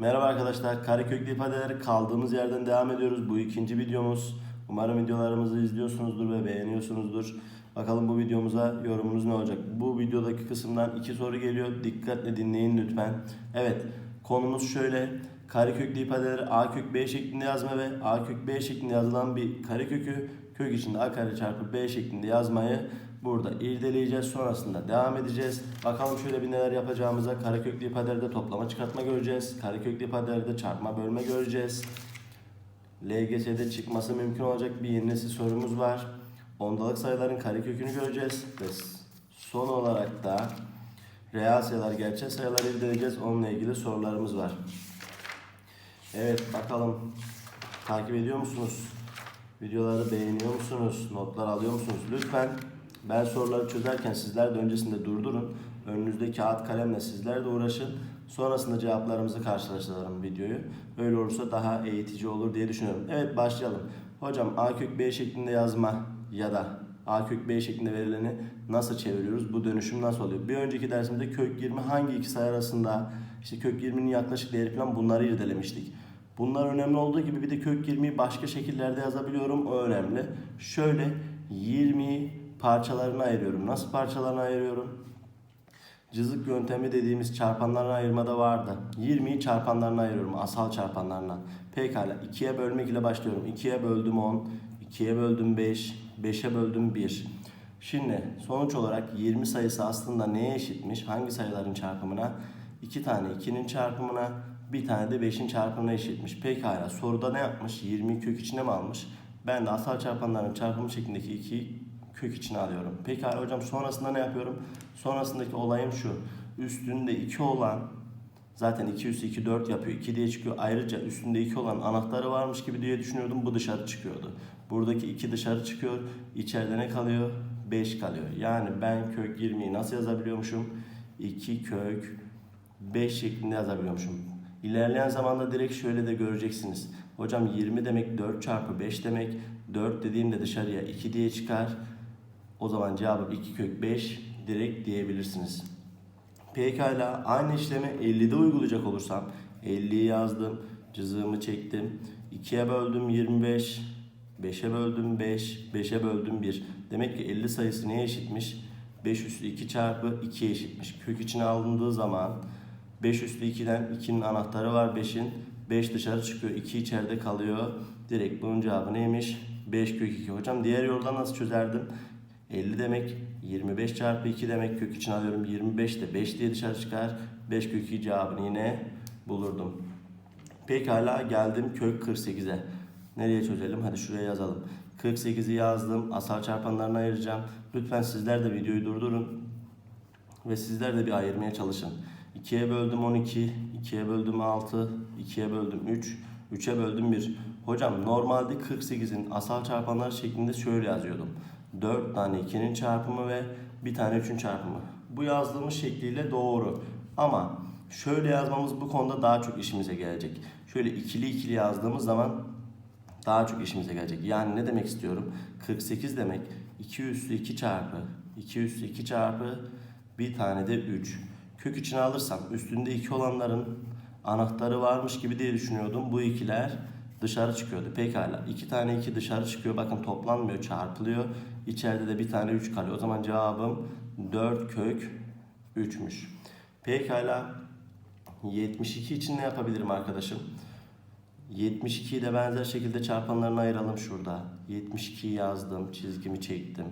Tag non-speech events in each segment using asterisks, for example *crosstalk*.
Merhaba arkadaşlar. Kareköklü ifadeleri kaldığımız yerden devam ediyoruz. Bu ikinci videomuz. Umarım videolarımızı izliyorsunuzdur ve beğeniyorsunuzdur. Bakalım bu videomuza yorumunuz ne olacak? Bu videodaki kısımdan iki soru geliyor. Dikkatle dinleyin lütfen. Evet, konumuz şöyle. Kareköklü ifadeleri a kök b şeklinde yazma ve a kök b şeklinde yazılan bir karekökü kök içinde a kare çarpı b şeklinde yazmayı burada irdeleyeceğiz. Sonrasında devam edeceğiz. Bakalım şöyle bir neler yapacağımıza kareköklü ifadelerde toplama çıkartma göreceğiz. Kareköklü ifadelerde çarpma bölme göreceğiz. LGS'de çıkması mümkün olacak bir yeni nesil sorumuz var. Ondalık sayıların karekökünü göreceğiz. Ve son olarak da reel sayılar, gerçek sayılar irdeleyeceğiz. Onunla ilgili sorularımız var. Evet bakalım takip ediyor musunuz? Videoları beğeniyor musunuz? Notlar alıyor musunuz? Lütfen ben soruları çözerken sizler de öncesinde durdurun. Önünüzde kağıt kalemle sizler de uğraşın. Sonrasında cevaplarımızı karşılaştıralım videoyu. Öyle olursa daha eğitici olur diye düşünüyorum. Evet başlayalım. Hocam a kök b şeklinde yazma ya da a kök b şeklinde verileni nasıl çeviriyoruz? Bu dönüşüm nasıl oluyor? Bir önceki dersimizde kök 20 hangi iki sayı arasında işte kök 20'nin yaklaşık değeri falan bunları irdelemiştik. Bunlar önemli olduğu gibi bir de kök 20'yi başka şekillerde yazabiliyorum. O önemli. Şöyle 20'yi parçalarına ayırıyorum. Nasıl parçalarına ayırıyorum? Cızık yöntemi dediğimiz çarpanlarına ayırmada vardı. 20'yi çarpanlarına ayırıyorum. Asal çarpanlarına. Pekala 2'ye bölmek ile başlıyorum. 2'ye böldüm 10. 2'ye böldüm 5. 5'e böldüm 1. Şimdi sonuç olarak 20 sayısı aslında neye eşitmiş? Hangi sayıların çarpımına? 2 tane 2'nin çarpımına, bir tane de 5'in çarpımına eşitmiş. Pekala soruda ne yapmış? 20 kök içine mi almış? Ben de asal çarpanların çarpımı şeklindeki 2'yi kök içine alıyorum. Pekala hocam sonrasında ne yapıyorum? Sonrasındaki olayım şu. Üstünde 2 olan zaten 2 üstü 2 4 yapıyor. 2 diye çıkıyor. Ayrıca üstünde 2 olan anahtarı varmış gibi diye düşünüyordum. Bu dışarı çıkıyordu. Buradaki 2 dışarı çıkıyor. İçeride ne kalıyor? 5 kalıyor. Yani ben kök 20'yi nasıl yazabiliyormuşum? 2 kök 5 şeklinde yazabiliyormuşum. İlerleyen zamanda direkt şöyle de göreceksiniz. Hocam 20 demek 4 çarpı 5 demek. 4 dediğimde dışarıya 2 diye çıkar. O zaman cevabı 2 kök 5 direkt diyebilirsiniz. Pekala aynı işlemi 50'de uygulayacak olursam 50'yi yazdım, cızığımı çektim. 2'ye böldüm 25, 5'e böldüm 5, 5'e böldüm 1. Demek ki 50 sayısı neye eşitmiş? 5 üstü 2 çarpı 2'ye eşitmiş. Kök içine alındığı zaman 5 üstü 2'den 2'nin anahtarı var 5'in. 5 dışarı çıkıyor, 2 içeride kalıyor. Direkt bunun cevabı neymiş? 5 kök 2. Hocam diğer yoldan nasıl çözerdim? 50 demek 25 çarpı 2 demek kök için alıyorum. 25 de 5 diye dışarı çıkar. 5 kök 2 cevabını yine bulurdum. Pekala geldim kök 48'e. Nereye çözelim? Hadi şuraya yazalım. 48'i yazdım. Asal çarpanlarına ayıracağım. Lütfen sizler de videoyu durdurun. Ve sizler de bir ayırmaya çalışın. 2'ye böldüm 12, 2'ye böldüm 6, 2'ye böldüm 3, 3'e böldüm 1. Hocam normalde 48'in asal çarpanları şeklinde şöyle yazıyordum. 4 tane 2'nin çarpımı ve bir tane 3'ün çarpımı. Bu yazdığımız şekliyle doğru. Ama şöyle yazmamız bu konuda daha çok işimize gelecek. Şöyle ikili ikili yazdığımız zaman daha çok işimize gelecek. Yani ne demek istiyorum? 48 demek 2 üstü 2 çarpı 2 üstü 2 çarpı bir tane de 3. Kök içine alırsam üstünde 2 olanların anahtarı varmış gibi diye düşünüyordum. Bu ikiler dışarı çıkıyordu. Pekala. 2 tane 2 dışarı çıkıyor. Bakın toplanmıyor, çarpılıyor. İçeride de bir tane 3 kalıyor. O zaman cevabım 4 kök 3'müş. Pekala. 72 için ne yapabilirim arkadaşım? 72'yi de benzer şekilde çarpanlarına ayıralım şurada. 72'yi yazdım, çizgimi çektim.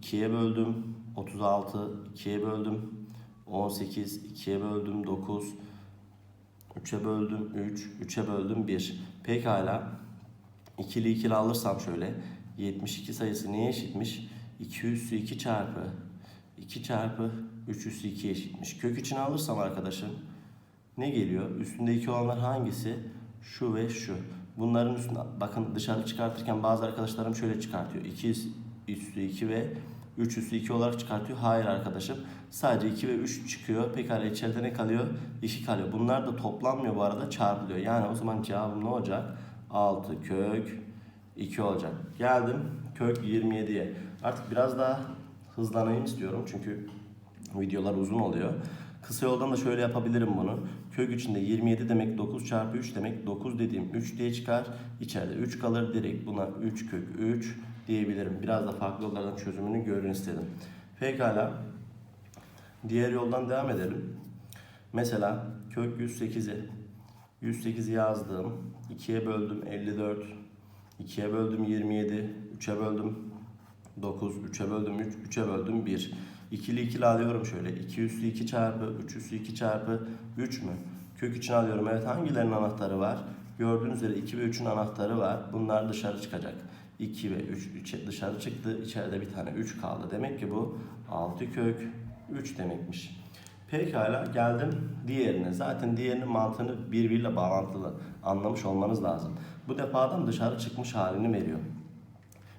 2'ye böldüm 36, 2'ye böldüm 18, 2'ye böldüm 9, 3'e böldüm 3, 3'e böldüm 1. Pekala. İkili ikili alırsam şöyle. 72 sayısı neye eşitmiş? 2 üssü 2 çarpı 2 çarpı 3 üssü 2 eşitmiş. Kök içine alırsam arkadaşım ne geliyor? Üstünde 2 olanlar hangisi? Şu ve şu. Bunların üstüne bakın dışarı çıkartırken bazı arkadaşlarım şöyle çıkartıyor. 2 üstü 2 ve 3 üstü 2 olarak çıkartıyor. Hayır arkadaşım. Sadece 2 ve 3 çıkıyor. Pekala içeride ne kalıyor? 2 kalıyor. Bunlar da toplanmıyor bu arada çarpılıyor. Yani o zaman cevabım ne olacak? 6 kök 2 olacak. Geldim kök 27'ye. Artık biraz daha hızlanayım istiyorum. Çünkü videolar uzun oluyor. Kısa yoldan da şöyle yapabilirim bunu. Kök içinde 27 demek 9 çarpı 3 demek 9 dediğim 3 diye çıkar. İçeride 3 kalır. Direkt buna 3 kök 3 diyebilirim. Biraz da farklı yollardan çözümünü görün istedim. Pekala. Diğer yoldan devam edelim. Mesela kök 108'i 108'i yazdım. 2'ye böldüm 54. 2'ye böldüm 27. 3'e böldüm 9. 3'e böldüm 3. 3'e böldüm 1. İkili ikili alıyorum şöyle. 2 üstü 2 çarpı 3 üstü 2 çarpı 3 mü? Kök için alıyorum. Evet hangilerinin anahtarı var? Gördüğünüz üzere 2 ve 3'ün anahtarı var. Bunlar dışarı çıkacak. 2 ve 3 3 dışarı çıktı. İçeride bir tane 3 kaldı. Demek ki bu 6 kök 3 demekmiş. Pekala geldim diğerine. Zaten diğerinin mantığını birbiriyle bağlantılı anlamış olmanız lazım. Bu defa adam dışarı çıkmış halini veriyor.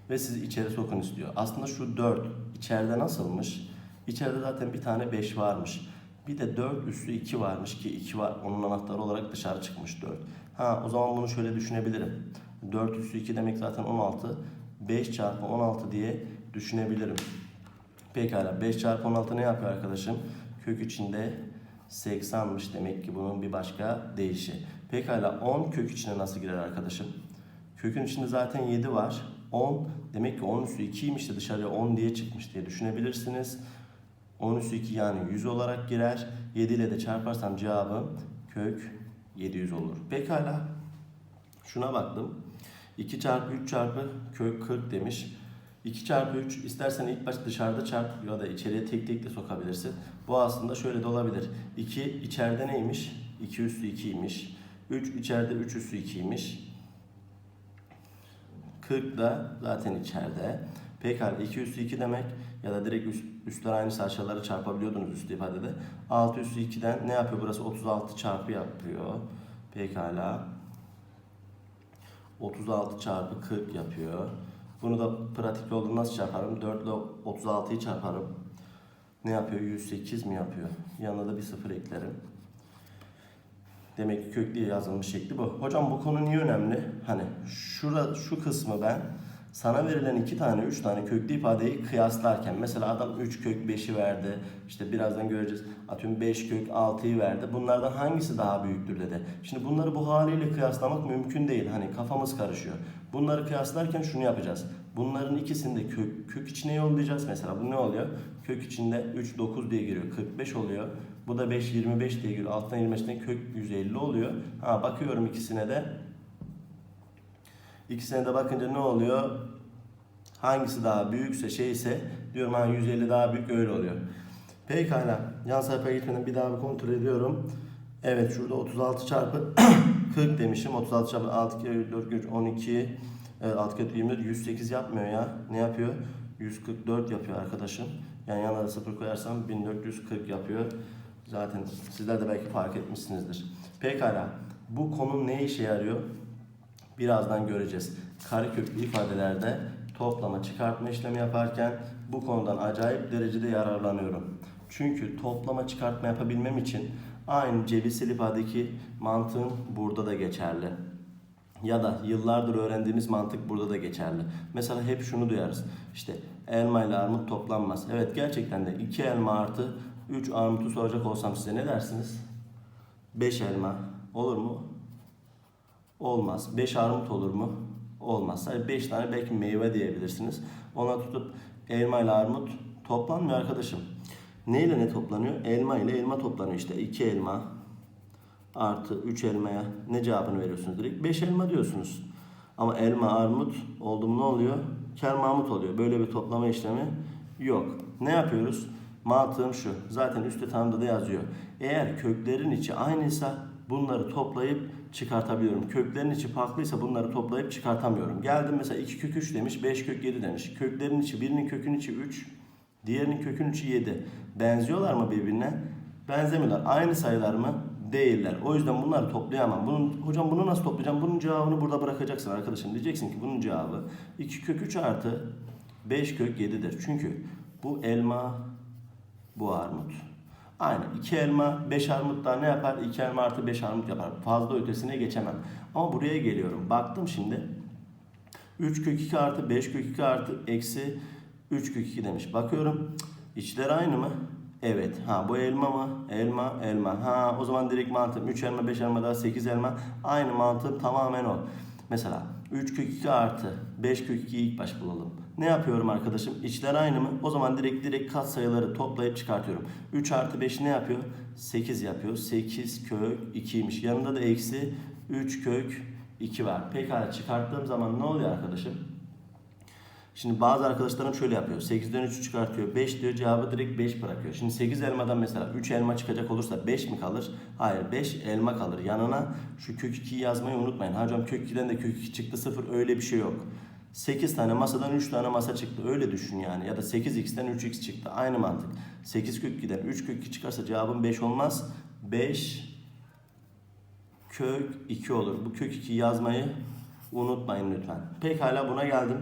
Ve sizi içeri sokun istiyor. Aslında şu 4 içeride nasılmış? İçeride zaten bir tane 5 varmış. Bir de 4 üstü 2 varmış ki 2 var. Onun anahtarı olarak dışarı çıkmış 4. Ha o zaman bunu şöyle düşünebilirim. 4 üstü 2 demek zaten 16. 5 çarpı 16 diye düşünebilirim. Pekala 5 çarpı 16 ne yapıyor arkadaşım? Kök içinde 80'mış demek ki bunun bir başka değişi. Pekala 10 kök içine nasıl girer arkadaşım? Kökün içinde zaten 7 var. 10 demek ki 10 üstü 2'ymiş de dışarıya 10 diye çıkmış diye düşünebilirsiniz. 10 üstü 2 yani 100 olarak girer. 7 ile de çarparsam cevabım kök 700 olur. Pekala şuna baktım. 2 çarpı 3 çarpı kök 40 demiş. 2 çarpı 3 istersen ilk baş dışarıda çarp ya da içeriye tek tek de sokabilirsin. Bu aslında şöyle de olabilir. 2 içeride neymiş? 2 üstü 2'ymiş. 3 içeride 3 üstü 2'ymiş. 40 da zaten içeride. Pekala 2 üstü 2 demek ya da direkt üst, üstler aynı aşağıları çarpabiliyordunuz üstü ifadede. 6 üstü 2'den ne yapıyor burası? 36 çarpı yapıyor. Pekala. 36 çarpı 40 yapıyor. Bunu da pratik yolda nasıl çarparım? 4 ile 36'yı çarparım. Ne yapıyor? 108 mi yapıyor? Yanına da bir sıfır eklerim. Demek ki kök diye yazılmış şekli bu. Hocam bu konu niye önemli? Hani şura, şu kısmı ben sana verilen iki tane, üç tane köklü ifadeyi kıyaslarken mesela adam 3 kök 5'i verdi. İşte birazdan göreceğiz. Atıyorum 5 kök 6'yı verdi. Bunlardan hangisi daha büyüktür dedi. Şimdi bunları bu haliyle kıyaslamak mümkün değil. Hani kafamız karışıyor. Bunları kıyaslarken şunu yapacağız. Bunların ikisini de kök, kök içine yollayacağız. Mesela bu ne oluyor? Kök içinde 3 9 diye giriyor. 45 oluyor. Bu da 5 25 diye giriyor. Alttan 25'ten kök 150 oluyor. Ha bakıyorum ikisine de. İkisine de bakınca ne oluyor? Hangisi daha büyükse şeyse diyorum ha 150 daha büyük öyle oluyor. Pekala. Yan sayfaya gitmeden bir daha bir kontrol ediyorum. Evet şurada 36 çarpı *clears throat* 40 demişim. 36 çarpı 6 kere 4 güç 12. Evet 6 kere 24 108 yapmıyor ya. Ne yapıyor? 144 yapıyor arkadaşım. Yani yanına da 0 koyarsam 1440 yapıyor. Zaten sizler de belki fark etmişsinizdir. Pekala. Bu konu ne işe yarıyor? Birazdan göreceğiz. Kareköklü ifadelerde toplama çıkartma işlemi yaparken bu konudan acayip derecede yararlanıyorum. Çünkü toplama çıkartma yapabilmem için aynı cebirsel ifadedeki mantığım burada da geçerli. Ya da yıllardır öğrendiğimiz mantık burada da geçerli. Mesela hep şunu duyarız. İşte elma ile armut toplanmaz. Evet gerçekten de 2 elma artı 3 armutu soracak olsam size ne dersiniz? 5 elma olur mu? Olmaz. 5 armut olur mu? Olmaz. Sadece 5 tane belki meyve diyebilirsiniz. Ona tutup elma ile armut toplanmıyor arkadaşım. Ne ile ne toplanıyor? Elma ile elma toplanıyor işte. 2 elma artı 3 elmaya ne cevabını veriyorsunuz direkt? 5 elma diyorsunuz. Ama elma, armut oldu mu ne oluyor? Ker mamut oluyor. Böyle bir toplama işlemi yok. Ne yapıyoruz? Mantığım şu. Zaten üstte tanımda da yazıyor. Eğer köklerin içi aynıysa bunları toplayıp çıkartabiliyorum. Köklerin içi farklıysa bunları toplayıp çıkartamıyorum. Geldim mesela 2 kök 3 demiş, 5 kök 7 demiş. Köklerin içi, birinin kökün içi 3, diğerinin kökün içi 7. Benziyorlar mı birbirine? Benzemiyorlar. Aynı sayılar mı? Değiller. O yüzden bunları toplayamam. Bunun, hocam bunu nasıl toplayacağım? Bunun cevabını burada bırakacaksın arkadaşım. Diyeceksin ki bunun cevabı 2 kök 3 artı 5 kök 7'dir. Çünkü bu elma, bu armut. Aynı. 2 elma, 5 armut daha ne yapar? 2 elma artı 5 armut yapar. Fazla ötesine geçemem. Ama buraya geliyorum. Baktım şimdi. 3 kök 2 artı 5 kök 2 artı eksi 3 kök 2 demiş. Bakıyorum. İçler aynı mı? Evet. Ha bu elma mı? Elma, elma. Ha o zaman direkt mantığım 3 elma, 5 elma daha 8 elma. Aynı mantığım tamamen o. Mesela 3 kök 2 artı 5 kök 2'yi ilk baş bulalım. Ne yapıyorum arkadaşım? İçler aynı mı? O zaman direkt direkt kat sayıları toplayıp çıkartıyorum. 3 artı 5 ne yapıyor? 8 yapıyor. 8 kök 2'ymiş. Yanında da eksi 3 kök 2 var. Pekala çıkarttığım zaman ne oluyor arkadaşım? Şimdi bazı arkadaşlarım şöyle yapıyor. 8'den 3'ü çıkartıyor. 5 diyor cevabı direkt 5 bırakıyor. Şimdi 8 elmadan mesela 3 elma çıkacak olursa 5 mi kalır? Hayır 5 elma kalır. Yanına şu kök 2'yi yazmayı unutmayın. Ha hocam kök 2'den de kök 2 çıktı 0 öyle bir şey yok. 8 tane masadan 3 tane masa çıktı. Öyle düşün yani. Ya da 8x'ten 3x çıktı. Aynı mantık. 8 kök 2'den 3 kök 2 çıkarsa cevabın 5 olmaz. 5 kök 2 olur. Bu kök 2'yi yazmayı unutmayın lütfen. Pekala buna geldim.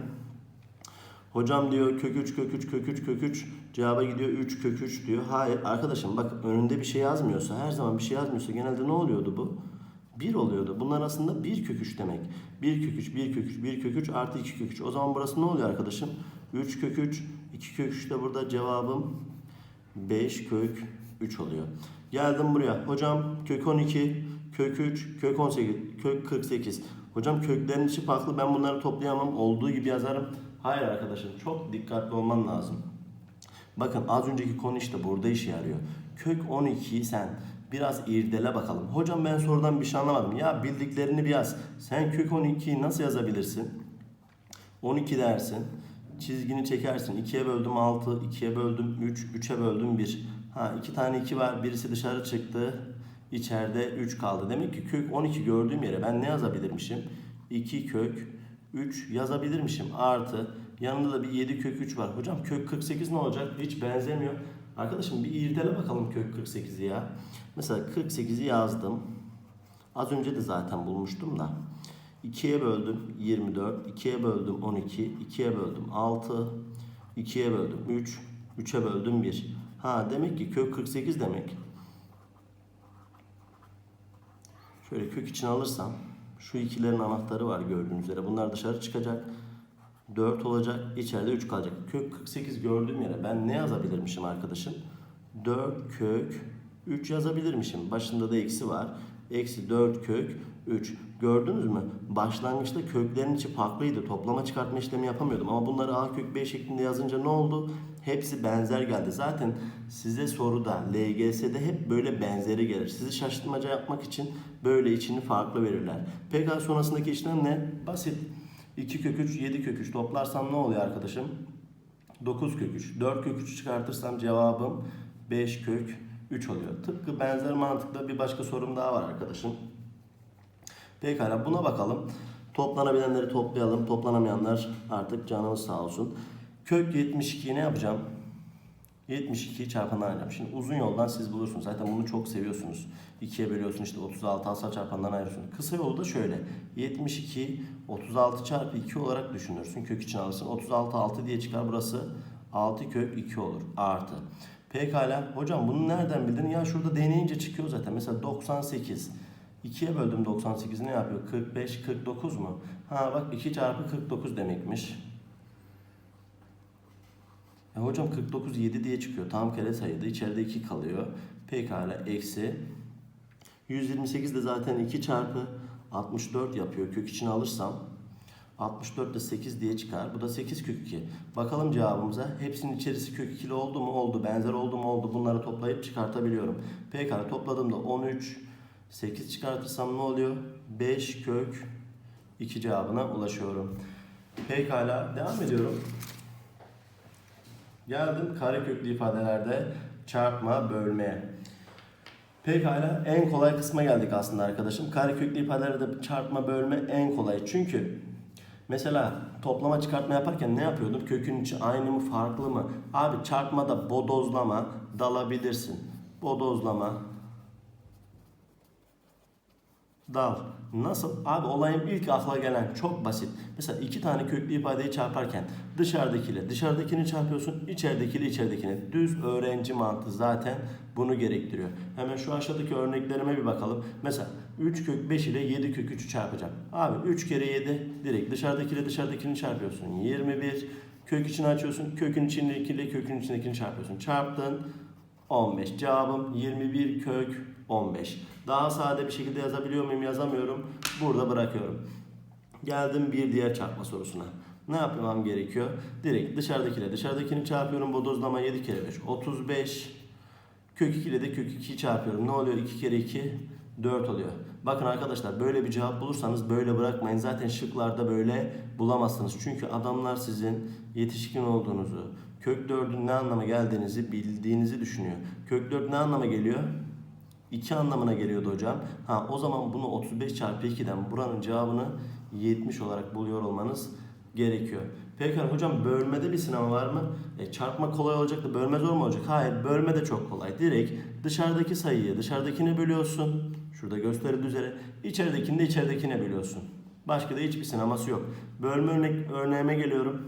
Hocam diyor kök 3 kök 3 kök 3 kök 3 cevaba gidiyor 3 kök 3 diyor. Hayır arkadaşım bak önünde bir şey yazmıyorsa her zaman bir şey yazmıyorsa genelde ne oluyordu bu? 1 oluyordu. Bunlar aslında 1 kök 3 demek. 1 kök 3 1 kök 3 1 kök 3 artı 2 kök 3. O zaman burası ne oluyor arkadaşım? 3 kök 3 2 kök 3 de burada cevabım 5 kök 3 oluyor. Geldim buraya. Hocam kök 12 kök 3 kök 18 kök 48. Hocam köklerin içi farklı ben bunları toplayamam. Olduğu gibi yazarım. Hayır arkadaşım çok dikkatli olman lazım. Bakın az önceki konu işte burada işe yarıyor. Kök 12'yi sen biraz irdele bakalım. Hocam ben sorudan bir şey anlamadım. Ya bildiklerini bir yaz. Sen kök 12'yi nasıl yazabilirsin? 12 dersin. Çizgini çekersin. 2'ye böldüm 6, 2'ye böldüm 3, 3'e böldüm 1. Ha 2 tane 2 var. Birisi dışarı çıktı. İçeride 3 kaldı. Demek ki kök 12 gördüğüm yere ben ne yazabilirmişim? 2 kök 3 yazabilirmişim. Artı yanında da bir 7 kök 3 var. Hocam kök 48 ne olacak? Hiç benzemiyor. Arkadaşım bir irdele bakalım kök 48'i ya. Mesela 48'i yazdım. Az önce de zaten bulmuştum da. 2'ye böldüm 24, 2'ye böldüm 12, 2'ye böldüm 6, 2'ye böldüm 3, 3'e böldüm 1. Ha demek ki kök 48 demek. Şöyle kök için alırsam şu ikilerin anahtarı var gördüğünüz üzere. Bunlar dışarı çıkacak. 4 olacak. içeride 3 kalacak. Kök 48 gördüğüm yere ben ne yazabilirmişim arkadaşım? 4 kök 3 yazabilirmişim. Başında da eksi var. Eksi 4 kök 3. Gördünüz mü? Başlangıçta köklerin içi farklıydı. Toplama çıkartma işlemi yapamıyordum. Ama bunları A kök B şeklinde yazınca ne oldu? Hepsi benzer geldi. Zaten size soruda LGS'de hep böyle benzeri gelir. Sizi şaşırtmaca yapmak için böyle içini farklı verirler. Pekala sonrasındaki işlem ne? Basit. 2 kök 3, 7 kök 3 toplarsam ne oluyor arkadaşım? 9 kök 3. 4 kök 3 çıkartırsam cevabım 5 kök 3 oluyor. Tıpkı benzer mantıkla bir başka sorum daha var arkadaşım. Pekala buna bakalım. Toplanabilenleri toplayalım. Toplanamayanlar artık canımız sağ olsun. Kök 72'yi ne yapacağım? 72'yi çarpandan ayıracağım. Şimdi uzun yoldan siz bulursunuz. Zaten bunu çok seviyorsunuz. 2'ye bölüyorsun işte 36 alsa çarpandan ayırıyorsun. Kısa yolu da şöyle. 72 36 çarpı 2 olarak düşünürsün. Kök için alırsın. 36 6 diye çıkar. Burası 6 kök 2 olur. Artı. Pekala. Hocam bunu nereden bildin? Ya şurada deneyince çıkıyor zaten. Mesela 98. 2'ye böldüm 98 ne yapıyor? 45, 49 mu? Ha bak 2 çarpı 49 demekmiş. E hocam 49 7 diye çıkıyor. Tam kare sayıda. İçeride 2 kalıyor. Pekala eksi. 128 de zaten 2 çarpı 64 yapıyor. Kök içine alırsam 64 de 8 diye çıkar. Bu da 8 kök 2. Bakalım cevabımıza. Hepsinin içerisi kök 2'li oldu mu? Oldu. Benzer oldu mu? Oldu. Bunları toplayıp çıkartabiliyorum. Pekala topladığımda 13 8 çıkartırsam ne oluyor? 5 kök 2 cevabına ulaşıyorum. Pekala devam ediyorum. Geldim kare köklü ifadelerde çarpma bölmeye. Pekala en kolay kısma geldik aslında arkadaşım. Kare köklü ifadelerde çarpma bölme en kolay. Çünkü mesela toplama çıkartma yaparken ne yapıyordum? Kökün içi aynı mı farklı mı? Abi çarpmada bodozlama dalabilirsin. Bodozlama dal. Nasıl? Abi olayın ilk akla gelen çok basit. Mesela iki tane köklü ifadeyi çarparken dışarıdakiyle dışarıdakini çarpıyorsun, içeridekiyle içeridekini. Düz öğrenci mantığı zaten bunu gerektiriyor. Hemen şu aşağıdaki örneklerime bir bakalım. Mesela 3 kök 5 ile 7 kök 3'ü çarpacağım. Abi 3 kere 7 direkt dışarıdakiyle dışarıdakini çarpıyorsun. 21 kök içini açıyorsun. Kökün içindekiyle kökün içindekini çarpıyorsun. Çarptın 15. Cevabım 21 kök 15. Daha sade bir şekilde yazabiliyor muyum? Yazamıyorum. Burada bırakıyorum. Geldim bir diğer çarpma sorusuna. Ne yapmam gerekiyor? Direkt dışarıdakiyle dışarıdakini çarpıyorum. Bodozlama 7 kere 5. 35. Kök 2 ile de kök 2'yi çarpıyorum. Ne oluyor? 2 kere 2 4 oluyor. Bakın arkadaşlar böyle bir cevap bulursanız böyle bırakmayın. Zaten şıklarda böyle bulamazsınız. Çünkü adamlar sizin yetişkin olduğunuzu, kök 4'ün ne anlama geldiğinizi bildiğinizi düşünüyor. Kök 4 ne anlama geliyor? 2 anlamına geliyordu hocam. Ha o zaman bunu 35 çarpı 2'den buranın cevabını 70 olarak buluyor olmanız gerekiyor. Peki hocam bölmede bir sınav var mı? E, çarpma kolay olacak da bölme zor mu olacak? Hayır bölme de çok kolay. Direkt dışarıdaki sayıyı dışarıdakine bölüyorsun. Şurada gösterildiği üzere. içeridekini de içeridekine bölüyorsun. Başka da hiçbir sınaması yok. Bölme örnek, örneğime geliyorum.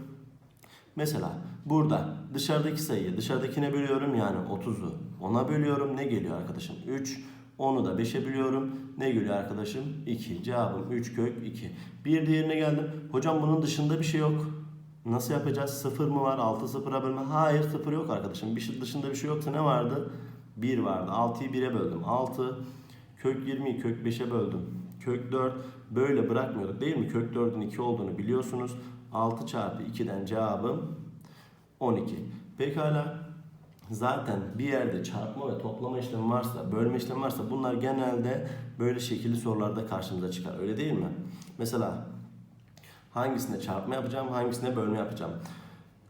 Mesela burada dışarıdaki sayıyı dışarıdakine bölüyorum yani 30'u. Ona bölüyorum ne geliyor arkadaşım? 3. Onu da 5'e bölüyorum. Ne geliyor arkadaşım? 2. Cevabım 3 kök 2. Bir diğerine geldim. Hocam bunun dışında bir şey yok. Nasıl yapacağız? 0 mı var? 6 sıfıra bölme. Hayır 0 yok arkadaşım. Bir şey, dışında bir şey yoksa ne vardı? 1 vardı. 6'yı 1'e böldüm. 6 kök 20'yi kök 5'e böldüm. Kök 4 böyle bırakmıyorduk değil mi? Kök 4'ün 2 olduğunu biliyorsunuz. 6 çarpı 2'den cevabım 12. Pekala zaten bir yerde çarpma ve toplama işlemi varsa, bölme işlemi varsa bunlar genelde böyle şekilli sorularda karşımıza çıkar. Öyle değil mi? Mesela hangisine çarpma yapacağım, hangisine bölme yapacağım?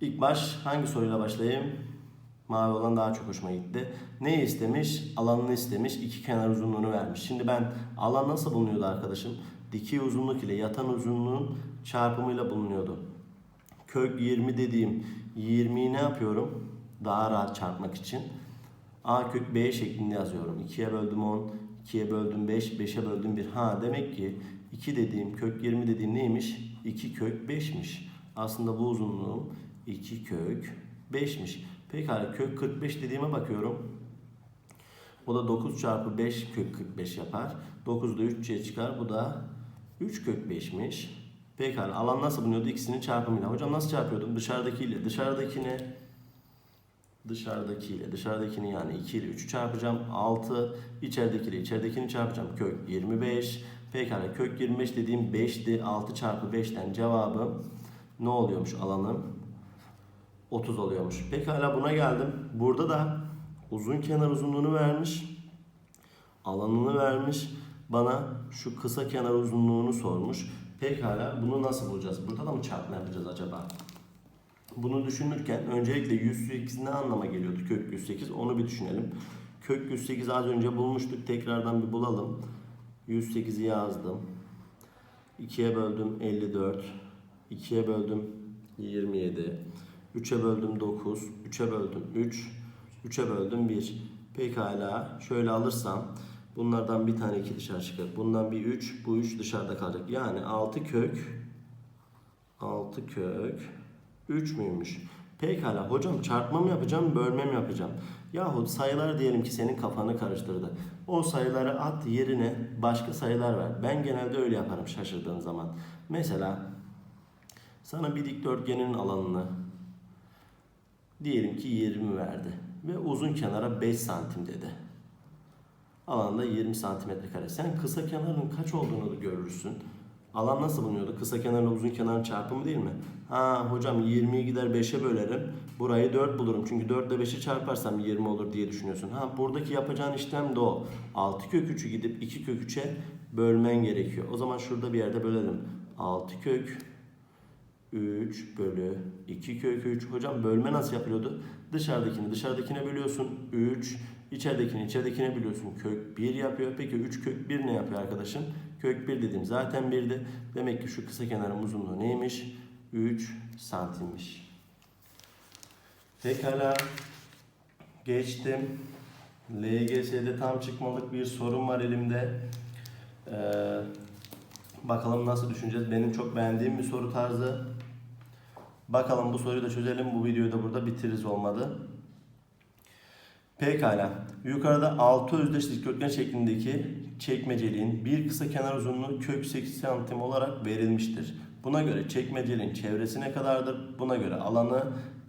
İlk baş hangi soruyla başlayayım? Mavi olan daha çok hoşuma gitti. Ne istemiş? Alanını istemiş. iki kenar uzunluğunu vermiş. Şimdi ben alan nasıl bulunuyordu arkadaşım? Dikey uzunluk ile yatan uzunluğun çarpımıyla bulunuyordu. Kök 20 dediğim 20'yi ne yapıyorum? Daha rahat çarpmak için. A kök B şeklinde yazıyorum. 2'ye böldüm 10, 2'ye böldüm 5, 5'e böldüm 1. Ha demek ki 2 dediğim kök 20 dediğim neymiş? 2 kök 5'miş. Aslında bu uzunluğum 2 kök 5'miş. Pekala kök 45 dediğime bakıyorum. O da 9 çarpı 5 kök 45 yapar. 9 da 3'ye çıkar. Bu da 3 kök 5'miş. Pekala alan nasıl bulunuyordu? İkisinin çarpımıyla. Hocam nasıl çarpıyordum? Dışarıdakiyle dışarıdakini dışarıdakiyle dışarıdakini yani 2 ile 3'ü çarpacağım. 6 içeridekiyle içeridekini çarpacağım. Kök 25. Pekala kök 25 dediğim 5'ti. 6 çarpı 5'ten cevabım ne oluyormuş alanım? 30 oluyormuş. Pekala buna geldim. Burada da uzun kenar uzunluğunu vermiş. Alanını vermiş. Bana şu kısa kenar uzunluğunu sormuş. Pekala bunu nasıl bulacağız? Burada da mı çarpma yapacağız acaba? Bunu düşünürken öncelikle 108 ne anlama geliyordu kök 108 onu bir düşünelim. Kök 108 az önce bulmuştuk. Tekrardan bir bulalım. 108'i yazdım. 2'ye böldüm 54. 2'ye böldüm 27. 3'e böldüm 9. 3'e böldüm 3. 3'e böldüm 1. Pekala şöyle alırsam bunlardan bir tane 2 dışarı çıkar. Bundan bir 3. Bu 3 dışarıda kalacak. Yani 6 kök 6 kök 3 müymüş? Pekala hocam çarpma mı yapacağım, bölme mi yapacağım? Yahut sayılar diyelim ki senin kafanı karıştırdı. O sayıları at yerine başka sayılar ver. Ben genelde öyle yaparım şaşırdığın zaman. Mesela sana bir dikdörtgenin alanını diyelim ki 20 verdi. Ve uzun kenara 5 santim dedi. Alanda 20 santimetre kare. Sen kısa kenarın kaç olduğunu görürsün. Alan nasıl bulunuyordu? Kısa kenarla uzun kenarın çarpımı değil mi? Ha hocam 20'yi gider 5'e bölerim. Burayı 4 bulurum. Çünkü 4 ile 5'i çarparsam 20 olur diye düşünüyorsun. Ha buradaki yapacağın işlem de o. 6 kök 3'ü gidip 2 kök 3'e bölmen gerekiyor. O zaman şurada bir yerde bölelim. 6 kök 3 bölü 2 kök 3. Hocam bölme nasıl yapılıyordu? Dışarıdakini dışarıdakine bölüyorsun. 3. içeridekini içeridekine bölüyorsun. Kök 1 yapıyor. Peki 3 kök 1 ne yapıyor arkadaşım? Kök 1 dedim zaten 1'di. Demek ki şu kısa kenarın uzunluğu neymiş? 3 santimmiş. Pekala. Geçtim. LGS'de tam çıkmalık bir sorun var elimde. Ee, bakalım nasıl düşüneceğiz. Benim çok beğendiğim bir soru tarzı. Bakalım bu soruyu da çözelim. Bu videoyu da burada bitiririz olmadı. Pekala. Yukarıda 6 özdeş dikdörtgen şeklindeki çekmeceliğin bir kısa kenar uzunluğu kök 8 santim olarak verilmiştir. Buna göre çekmeceliğin çevresi ne kadardır? Buna göre alanı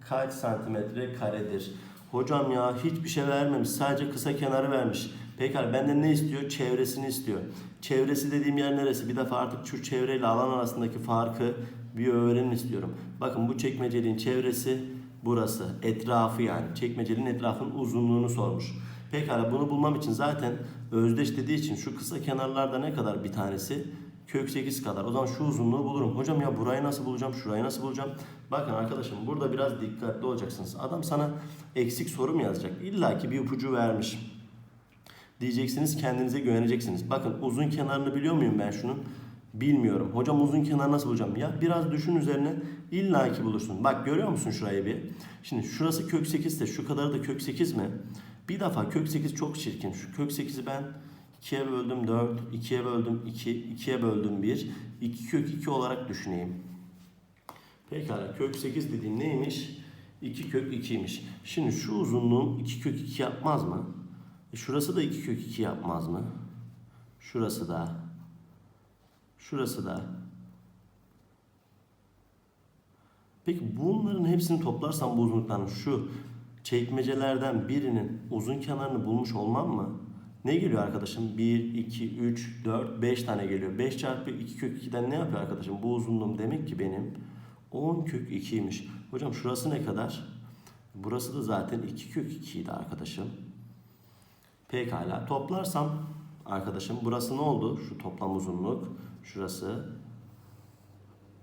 kaç santimetre karedir? Hocam ya hiçbir şey vermemiş. Sadece kısa kenarı vermiş. Pekala benden ne istiyor? Çevresini istiyor. Çevresi dediğim yer neresi? Bir defa artık şu çevreyle alan arasındaki farkı bir öğrenin istiyorum. Bakın bu çekmeceliğin çevresi burası. Etrafı yani. Çekmeceliğin etrafının uzunluğunu sormuş. Pekala bunu bulmam için zaten özdeş dediği için şu kısa kenarlarda ne kadar bir tanesi? Kök 8 kadar. O zaman şu uzunluğu bulurum. Hocam ya burayı nasıl bulacağım? Şurayı nasıl bulacağım? Bakın arkadaşım burada biraz dikkatli olacaksınız. Adam sana eksik soru mu yazacak? İlla ki bir ipucu vermiş. Diyeceksiniz kendinize güveneceksiniz. Bakın uzun kenarını biliyor muyum ben şunun? Bilmiyorum. Hocam uzun kenar nasıl bulacağım? Ya biraz düşün üzerine illa ki bulursun. Bak görüyor musun şurayı bir? Şimdi şurası kök 8 ise şu kadarı da kök 8 mi? Bir defa kök 8 çok çirkin. Şu kök 8'i ben 2'ye böldüm 4, 2'ye böldüm 2, 2'ye böldüm 1. 2 kök 2 olarak düşüneyim. Pekala kök 8 dediğim neymiş? 2 kök 2'ymiş. Şimdi şu uzunluğum 2 kök 2 yapmaz mı? E şurası da 2 kök 2 yapmaz mı? Şurası da. Şurası da. Peki bunların hepsini toplarsam bu uzunlukların şu çekmecelerden birinin uzun kenarını bulmuş olmam mı? Ne geliyor arkadaşım? 1, 2, 3, 4, 5 tane geliyor. 5 çarpı 2 kök 2'den ne yapıyor arkadaşım? Bu uzunluğum demek ki benim 10 kök 2'ymiş. Hocam şurası ne kadar? Burası da zaten 2 kök 2 idi arkadaşım. Pekala toplarsam arkadaşım burası ne oldu? Şu toplam uzunluk. Şurası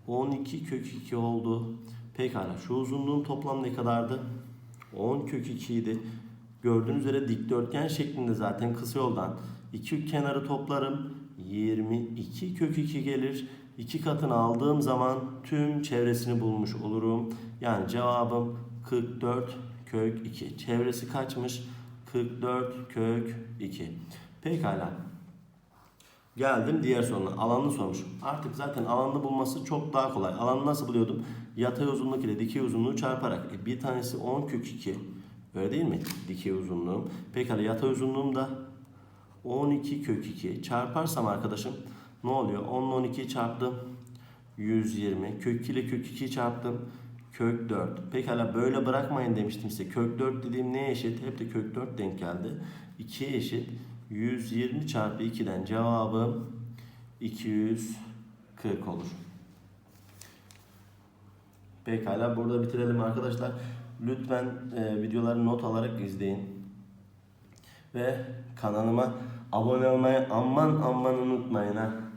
12 kök 2 oldu. Pekala şu uzunluğun toplam ne kadardı? 10 kök 2 idi. Gördüğünüz üzere dikdörtgen şeklinde zaten kısa yoldan iki kenarı toplarım. 22 kök 2 gelir. İki katını aldığım zaman tüm çevresini bulmuş olurum. Yani cevabım 44 kök 2. Çevresi kaçmış? 44 kök 2. Pekala. Geldim diğer soruna. Alanını sormuş. Artık zaten alanını bulması çok daha kolay. Alanı nasıl buluyordum? Yatay uzunluk ile dikey uzunluğu çarparak. E, bir tanesi 10 kök 2. Öyle değil mi? Dikey uzunluğum. Pekala yatay uzunluğum da 12 kök 2. Çarparsam arkadaşım ne oluyor? 10 ile 12'yi çarptım. 120. Kök 2 ile kök 2'yi çarptım. Kök 4. Pekala böyle bırakmayın demiştim size. Kök 4 dediğim neye eşit? Hep de kök 4 denk geldi. 2'ye eşit. 120 çarpı 2'den cevabım 240 olur. Pekala burada bitirelim arkadaşlar. Lütfen e, videoları not alarak izleyin. Ve kanalıma abone olmayı aman aman unutmayın ha.